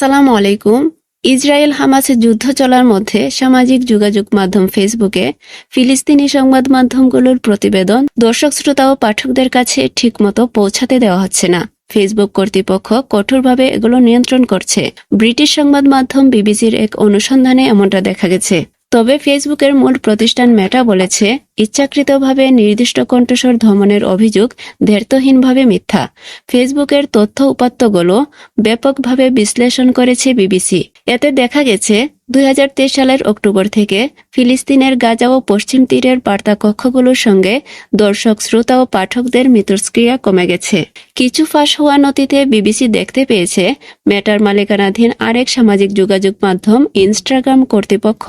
আসসালামু আলাইকুম। ইসরায়েল হামাসের যুদ্ধ চলার মধ্যে সামাজিক যোগাযোগ মাধ্যম ফেসবুকে ফিলিস্তিনি সংবাদ মাধ্যমগুলোর প্রতিবেদন দর্শক শ্রোতা ও পাঠকদের কাছে ঠিকমতো পৌঁছাতে দেওয়া হচ্ছে না। ফেসবুক কর্তৃপক্ষ কঠোরভাবে এগুলো নিয়ন্ত্রণ করছে। ব্রিটিশ সংবাদ মাধ্যম বিবিসির এক অনুসন্ধানে এমনটা দেখা গেছে। তবে ফেসবুকের মূল প্রতিষ্ঠান মেটা বলেছে, ইচ্ছাকৃতভাবে নির্দিষ্ট কণ্ঠস্বর ধমনের অভিযোগ দ্ব্যর্থহীনভাবে মিথ্যা। ফেসবুকের তথ্য উপাত্তগুলো ব্যাপকভাবে বিশ্লেষণ করেছে বিবিসি। এতে দেখা গেছে দুই হাজার তেইশ সালের অক্টোবর থেকে ফিলিস্তিনের গাজা ও পশ্চিম তীরের বার্তা কক্ষগুলোর সঙ্গে দর্শক, শ্রোতা ও পাঠকদের মিথস্ক্রিয়া কমে গেছে। কিছু ফাঁস হওয়া নথিতে বিবিসি দেখতে পেয়েছে, মেটার মালিকানাধীন আরেক সামাজিক যোগাযোগ মাধ্যম ইনস্টাগ্রাম কর্তৃপক্ষ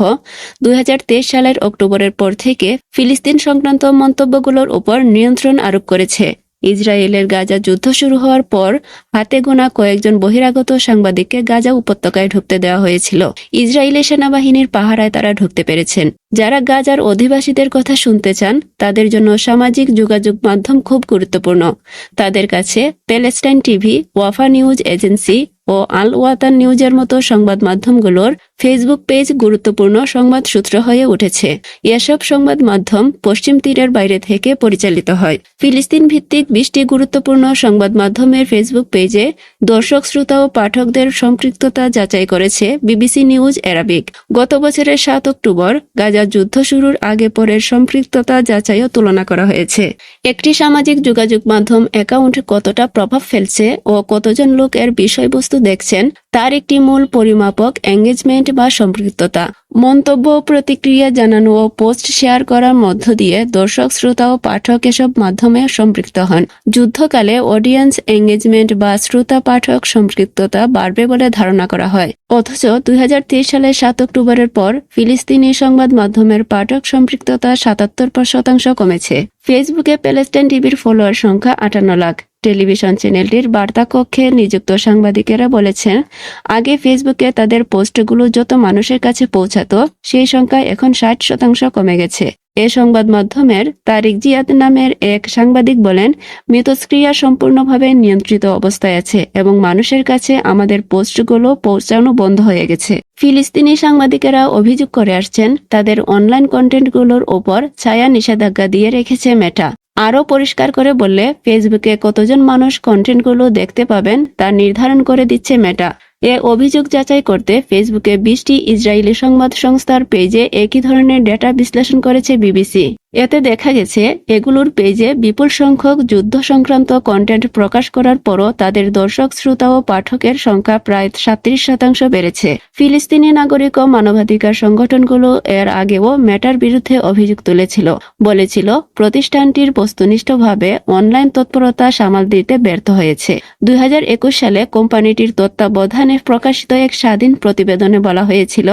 দুই হাজার তেইশ সালের অক্টোবরের পর থেকে ফিলিস্তিন সংক্রান্ত মন্তব্যগুলোর উপর নিয়ন্ত্রণ আরোপ করেছে। ইসরায়েলের গাজা যুদ্ধ শুরু হওয়ার পর হাতে গোনা কয়েকজন বহিরাগত সাংবাদিককে গাজা উপত্যকায় ঢুকতে দেওয়া হয়েছিল। ইসরায়েলের সেনাবাহিনীর পাহারায় তারা ঢুকতে পেরেছেন। যারা গাজার অধিবাসীদের কথা শুনতে চান, তাদের জন্য সামাজিক যোগাযোগ মাধ্যম খুব গুরুত্বপূর্ণ। তাদের কাছে Palestine TV, Wafa news agency ও আল ওয়াতান নিউজের মতো সংবাদ মাধ্যমগুলোর ফেসবুক পেজ গুরুত্বপূর্ণ সংবাদ সূত্র হয়ে উঠেছে। এসব সংবাদ মাধ্যম পশ্চিম তীরের বাইরে থেকে পরিচালিত হয়। ফিলিস্তিন ভিত্তিক বিশটি গুরুত্বপূর্ণ সংবাদ মাধ্যমের ফেসবুক পেজে দর্শক, শ্রোতা ও পাঠকদের সম্পৃক্ততা যাচাই করেছে বিবিসি নিউজ অ্যারাবিক। গত বছরের সাত অক্টোবর গাজা যুদ্ধ শুরুর আগে পরের সম্পৃক্ততা যাচাইও তুলনা করা হয়েছে। একটি সামাজিক যোগাযোগ মাধ্যম অ্যাকাউন্ট কতটা প্রভাব ফেলছে ও কতজন লোক এর বিষয়বস্তু দেখছেন, তার একটি মূল পরিমাপক এঙ্গেজমেন্ট বা সম্পৃক্ততা। মন্তব্য প্রতিক্রিয়া জানানো ও পোস্ট শেয়ার করার মধ্য দিয়ে দর্শক, শ্রোতা ও পাঠক এসব মাধ্যমে সম্পৃক্ত হন। যুদ্ধকালে অডিয়েন্স এঙ্গেজমেন্ট বা শ্রোতা পাঠক সম্পৃক্ততা বাড়বে বলে ধারণা করা হয়। অথচ দুই হাজার তেইশ সালের সাত অক্টোবরের পর ফিলিস্তিনি সংবাদ মাধ্যমের পাঠক সম্পৃক্ততা সাতাত্তর শতাংশ কমেছে। ফেসবুকে প্যালেস্টাইন টিভির ফলোয়ার সংখ্যা আটান্ন লাখ। টেলিভিশন চ্যানেলটির বার্তা কক্ষে নিযুক্ত সাংবাদিকেরা বলেছেন, আগে ফেসবুকে তাদের পোস্টগুলো যত মানুষের কাছে পৌঁছাতো, সেই সংখ্যা এখন ষাট শতাংশ কমে গেছে। এ সংবাদ মাধ্যমের তারিক জিয়াদ নামের এক সাংবাদিক বলেন মিথস্ক্রিয়া সম্পূর্ণভাবে নিয়ন্ত্রিত অবস্থায় আছে এবং মানুষের কাছে আমাদের পোস্টগুলো পৌঁছানো বন্ধ হয়ে গেছে। ফিলিস্তিনি সাংবাদিকেরা অভিযোগ করে আসছেন, তাদের অনলাইন কন্টেন্টগুলোর ওপর ছায়া নিষেধাজ্ঞা দিয়ে রেখেছে মেটা। আরও পরিষ্কার করে বললে, ফেসবুকে কতজন মানুষ কন্টেন্টগুলো দেখতে পাবেন তা নির্ধারণ করে দিচ্ছে মেটা। এ অভিযোগ যাচাই করতে ফেসবুকে বিশটি ইসরায়েলি সংবাদ সংস্থার পেজে একই ধরনের ডেটা বিশ্লেষণ করেছে বিবিসি। এতে দেখা গেছে, এগুলোর পেজে বিপুল সংখ্যক যুদ্ধ সংক্রান্ত কন্টেন্ট প্রকাশ করার পরও তাদের দর্শক, শ্রোতা ও পাঠকের সংখ্যা প্রায় সাত্রিশ শতাংশ বেড়েছে। ফিলিস্তিনি নাগরিক ও মানবাধিকার সংগঠনগুলো এর আগেও মেটার বিরুদ্ধে অভিযোগ তুলেছিল। বলেছিল, প্রতিষ্ঠানটির বস্তুনিষ্ঠভাবে অনলাইন তৎপরতা সামাল দিতে ব্যর্থ হয়েছে। দুই হাজার একুশ সালে কোম্পানিটির তত্ত্বাবধানে প্রকাশিত এক স্বাধীন প্রতিবেদনে বলা হয়েছিল,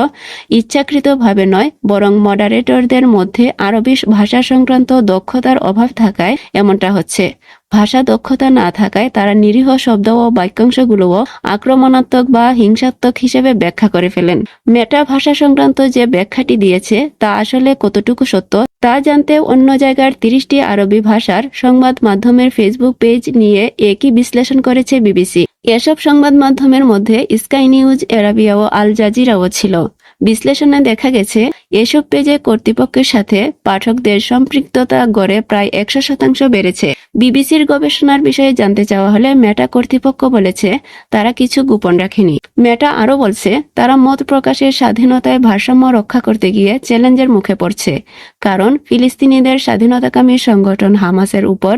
ইচ্ছাকৃতভাবে নয়, বরং মডারেটরদের মধ্যে আরবি ভাষা সংক্রান্ত দক্ষতার অভাব থাকায় এমনটা হচ্ছে। ভাষা দক্ষতা না থাকায় তারা নিরীহ শব্দ ও বাক্যাংশগুলোও আক্রমণাত্মক বা হিংসাত্মক হিসেবে ব্যাখ্যা করে ফেলেন। মেটা ভাষা সংক্রান্ত যে ব্যাখ্যাটি দিয়েছে, তা আসলে কতটুকু সত্য, তা জানতে অন্য জায়গার তিরিশটি আরবি ভাষার সংবাদ মাধ্যমের ফেসবুক পেজ নিয়ে একই বিশ্লেষণ করেছে বিবিসি? এসব সংবাদ মাধ্যমের মধ্যে স্কাই নিউজ, এরাবিয়া ও আল জাজিরাও ছিল। বিশ্লেষণে দেখা গেছে, এসব পেজে কর্তৃপক্ষের সাথে পাঠকদের সম্পৃক্ততা গড়ে প্রায় একশো শতাংশ বেড়েছে। বিবিসির গবেষণার বিষয়ে জানতে চাওয়া হলে মেটা কর্তৃপক্ষ বলেছে, তারা কিছু গোপন রাখেনি। মেটা আরও বলছে, তারা মত প্রকাশের স্বাধীনতায় ভারসাম্য রক্ষা করতে গিয়ে চ্যালেঞ্জের মুখে পড়ছে, কারণ ফিলিস্তিনিদের স্বাধীনতাকামী সংগঠন হামাসের উপর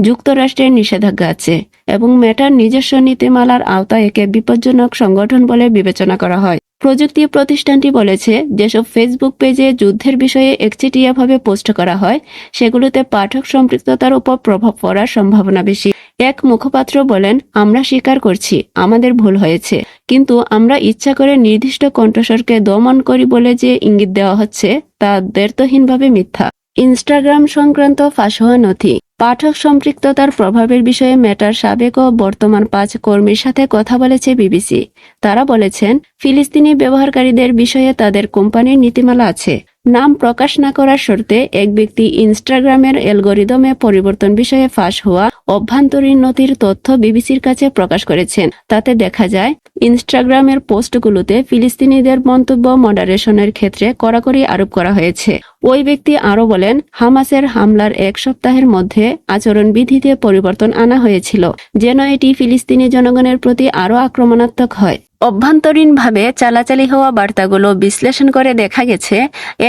যুক্তরাষ্ট্রের নিষেধাজ্ঞা আছে এবং মেটার নিজস্ব নীতিমালার আওতায় একে বিপজ্জনক সংগঠন বলে বিবেচনা করা হয়। প্রযুক্তি প্রতিষ্ঠানটি বলেছে, যেসব ফেসবুক পেজে যুদ্ধের বিষয়ে একচেটিয়াভাবে পোস্ট করা হয়, সেগুলোতে পাঠক সম্পৃক্ততার উপর প্রভাব পড়ার সম্ভাবনা বেশি। এক মুখপাত্র বলেন, আমরা স্বীকার করছি, আমাদের ভুল হয়েছে। কিন্তু আমরা ইচ্ছা করে নির্দিষ্ট কণ্ঠস্বরকে দমন করি বলে যে ইঙ্গিত দেওয়া হচ্ছে, তা দ্ব্যর্থহীনভাবে মিথ্যা। ইনস্টাগ্রাম সংক্রান্ত ফাঁস হওয়া নথি। পাঠক সম্পৃক্ততার প্রভাবের বিষয়ে মেটার সাবেক ও বর্তমান পাঁচ কর্মীর সাথে কথা বলেছে বিবিসি। তারা বলেছেন, ফিলিস্তিনি ব্যবহারকারীদের বিষয়ে তাদের কোম্পানির নীতিমালা আছে। নাম প্রকাশ না করার শর্তে এক ব্যক্তি ইনস্টাগ্রামের অ্যালগোরিদমে পরিবর্তন বিষয়ে ফাঁস হওয়া অভ্যন্তরীণ নথির তথ্য বিবিসির কাছে প্রকাশ করেছেন। তাতে দেখা যায়, ইনস্টাগ্রামের পোস্টগুলোতে ফিলিস্তিনিদের মন্তব্য মডারেশনের ক্ষেত্রে কড়াকড়ি আরোপ করা হয়েছে। ওই ব্যক্তি আরও বলেন, হামাসের হামলার এক সপ্তাহের মধ্যে আচরণবিধিতে পরিবর্তন আনা হয়েছিল, যেন এটি ফিলিস্তিনি জনগণের প্রতি আরও আক্রমণাত্মক হয়। অভ্যন্তরীণভাবে চালাচালি হওয়া বার্তাগুলো বিশ্লেষণ করে দেখা গেছে,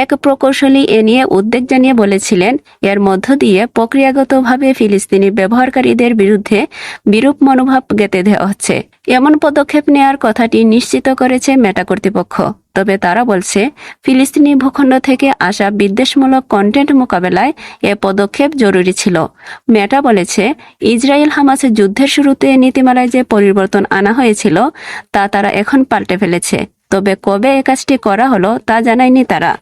এক প্রকৌশলী এ নিয়ে উদ্বেগ জানিয়ে বলেছিলেন, এর মধ্য দিয়ে প্রক্রিয়াগতভাবে ফিলিস্তিনি ব্যবহারকারীদের বিরুদ্ধে বিরূপ মনোভাব গেঁথে দেওয়া হচ্ছে। এমন পদক্ষেপ নেয়ার কথাটি নিশ্চিত করেছে মেটা কর্তৃপক্ষ। তবে তারা বলছে, ফিলিস্তিনি ভূখণ্ড থেকে আসা বিদ্বেষমূলক কন্টেন্ট মোকাবেলায় এ পদক্ষেপ জরুরি ছিল। মেটা বলেছে, ইসরায়েল হামাসের যুদ্ধের শুরুতে নীতিমালায় যে পরিবর্তন আনা হয়েছিল, তা তারা এখন পাল্টে ফেলেছে। তবে কবে এ কাজটি করা হলো তা জানায়নি তারা।